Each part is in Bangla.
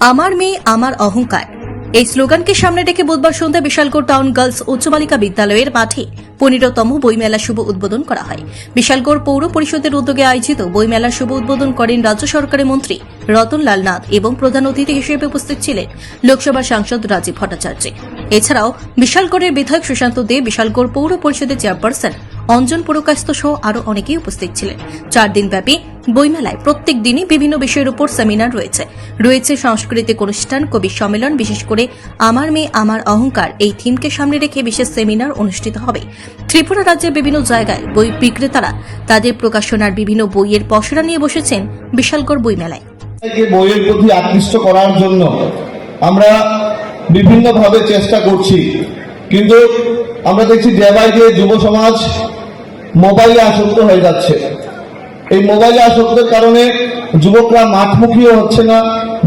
আমার মেয়ে, আমার অহংকার। এই স্লোগানকে সামনে রেখে বুধবার সন্ধ্যা বিশালগড় টাউন গার্লস উচ্চ বালিকা বিদ্যালয়ের মাঠে পনেরোতম বইমেলা শুভ উদ্বোধন করা হয়। বিশালগড় পৌর পরিষদের উদ্যোগে আয়োজিত বইমেলার শুভ উদ্বোধন করেন রাজ্য সরকারের মন্ত্রী রতনলাল নাথ এবং প্রধান অতিথি হিসেবে উপস্থিত ছিলেন লোকসভার সাংসদ রাজীব ভট্টাচার্য। এছাড়াও বিশালগড়ের বিধায়ক সুশান্ত দে, বিশালগড় পৌর পরিষদের চেয়ারপারসন অঞ্জন পুরকাস্ত সহ আরও অনেকেই উপস্থিত ছিলেন। চার দিনব্যাপী বইমেলায় প্রত্যেক দিনই বিভিন্ন বিষয়ের উপর সেমিনার রয়েছে। রয়েছে সাংস্কৃতিক অনুষ্ঠান, কবি সম্মেলন, বিশেষ করে আমার মেয়ে, আমার অহংকার এই থিমকে সামনে রেখে বিশেষ সেমিনার অনুষ্ঠিত হবে। ত্রিপুরা রাজ্যের বিভিন্ন জায়গায় বই বিক্রেতারা তাদের প্রকাশনার বিভিন্ন বইয়ের পসরা নিয়ে বসেছেন বিশালগড় বইমেলায়। বইয়ের প্রতি আকৃষ্ট করার জন্য আমরা বিভিন্নভাবে চেষ্টা করছি। কিন্তু আমরা দেখছি ডে যুব সমাজ মোবাইলে আসক্ত হয়ে যাচ্ছে। এই মোবাইলে আসক্তের কারণে যুবকরা মাঠমুখীও হচ্ছে না,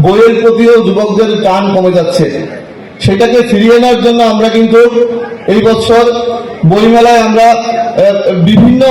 বইয়ের প্রতিও যুবকদের টান কমে যাচ্ছে। সেটাকে ফিরিয়ে আনার জন্য আমরা কিন্তু এই বছর বইমেলায় আমরা বিভিন্ন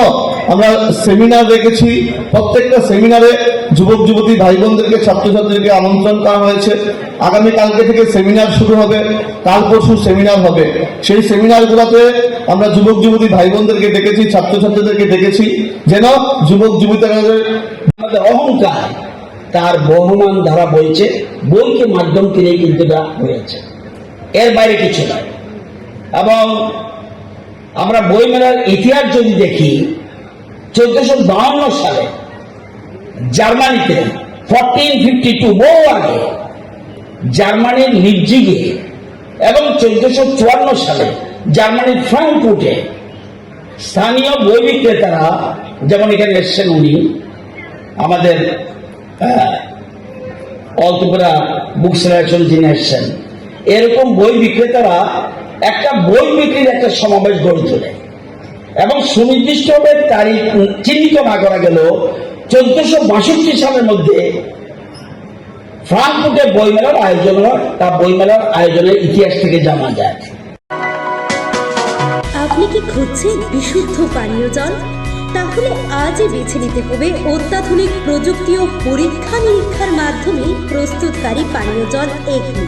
আমরা সেমিনার রেখেছি। প্রত্যেকটা সেমিনারে যুবক, যুবতী ভাই বোনদেরকে ছাত্রছাত্রীদেরকে আমন্ত্রণ করা হয়েছে। আগামী কালকে থেকে সেমিনার শুরু হবে, কাল পরশু সেমিনার হবে। সেই সেমিনারগুলোতে আমরা যুবক, যুবতী ভাই বোনদেরকে ডেকেছি, ছাত্রছাত্রীদেরকে ডেকেছি, যেন যুবক, যুবতীদের অহংকার তার বহমান ধারা বইছে, বইকে মাধ্যম কিনে কিন্তু হয়েছে। এর বাইরে কিছু নয়। এবং আমরা বইমেলার ইতিহাস যদি দেখি চোদ্দশো বাহান্ন সালে জার্মানিতে ফোরটিন ফিফটি টু বহু আগে জার্মানির লিপজিগে এবং চোদ্দশো চুয়ান্ন সালে জার্মানির ফ্রাঙ্কফুটে স্থানীয় বই বিক্রেতারা যেমন এখানে এসছেন উনি, আমাদের অল ত্রিপুরা বুক সিলেকশন যিনি এসছেন, এরকম বই বিক্রেতারা একটা বই বিক্রির একটা সমাবেশ গড়ে তোলে। এবং সুনির্দিষ্টভাবে তারিখ চিহ্নিত না করা গেল চোদ্দশো বাষট্টি সালের মধ্যে ফ্রাঙ্কফুটে বইমেলার আয়োজন হয়। তা বইমেলার আয়োজনের ইতিহাস থেকে জানা যায়। আপনি কি খুঁজছেন বিশুদ্ধ পানীয় জল? তাহলে আজই বেছে নিতে হবে অত্যাধুনিক প্রযুক্তি ও পরীক্ষা নিরীক্ষার মাধ্যমে প্রস্তুতকারী পানীয় জল এগনি।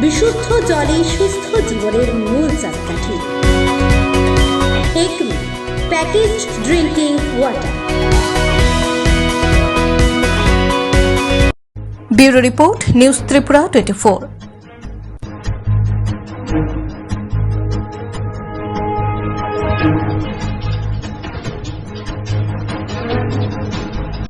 বিশুদ্ধ জলে সুস্থ জীবনের মূল Acme Packaged Drinking Water. Bureau Report News Tripura 24.